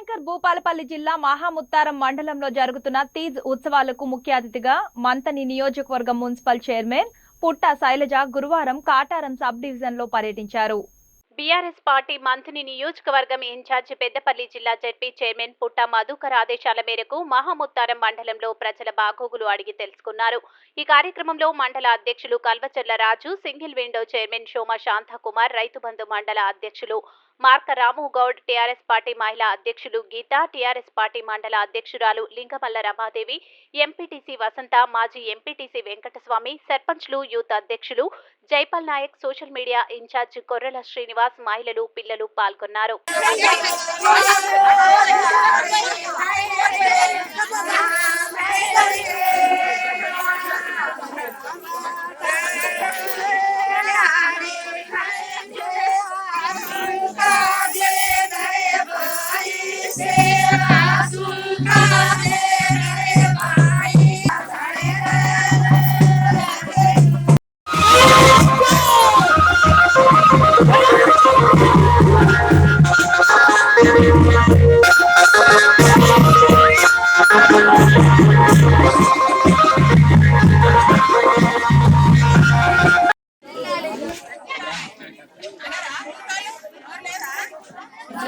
జయశంకర్ భూపాలపల్లి జిల్లా మహాముత్తారం మండలంలో జరుగుతున్న తీజ్ ఉత్సవాలకు ముఖ్య అతిథిగా మంతని నియోజకవర్గం మున్సిపల్ చైర్మన్ పుట్ట శైలజ గురువారం కాటారం సబ్ డివిజన్లో పర్యటించారు. బీఆర్ఎస్ పార్టీ మంత్రి నియోజకవర్గం ఇన్ఛార్జి పెద్దపల్లి జిల్లా జడ్పీ చైర్మన్ పుట్ట మధుకర్ ఆదేశాల మేరకు మహాముత్తారం మండలంలో ప్రజల బాగోగులు అడిగి తెలుసుకున్నారు. ఈ కార్యక్రమంలో మండల అధ్యక్షులు Kalvacharla Raju single window chairman Shoma Shantakumar Rythu Bandhu మండల అధ్యక్షులు మార్క రాము గౌడ్ టీఆర్ఎస్ పార్టీ మహిళా అధ్యక్షులు గీత టీఆర్ఎస్ పార్టీ మండల అధ్యక్షురాలు లింగమల్ల రమాదేవి ఎంపీటీసీ వసంత మాజీ ఎంపీటీసీ వెంకటస్వామి సర్పంచ్లు యూత్ అధ్యక్షులు Jaipal Naik social media incharge Korrala Srinivas మహిళలు పిల్లలు పాల్గొన్నారు.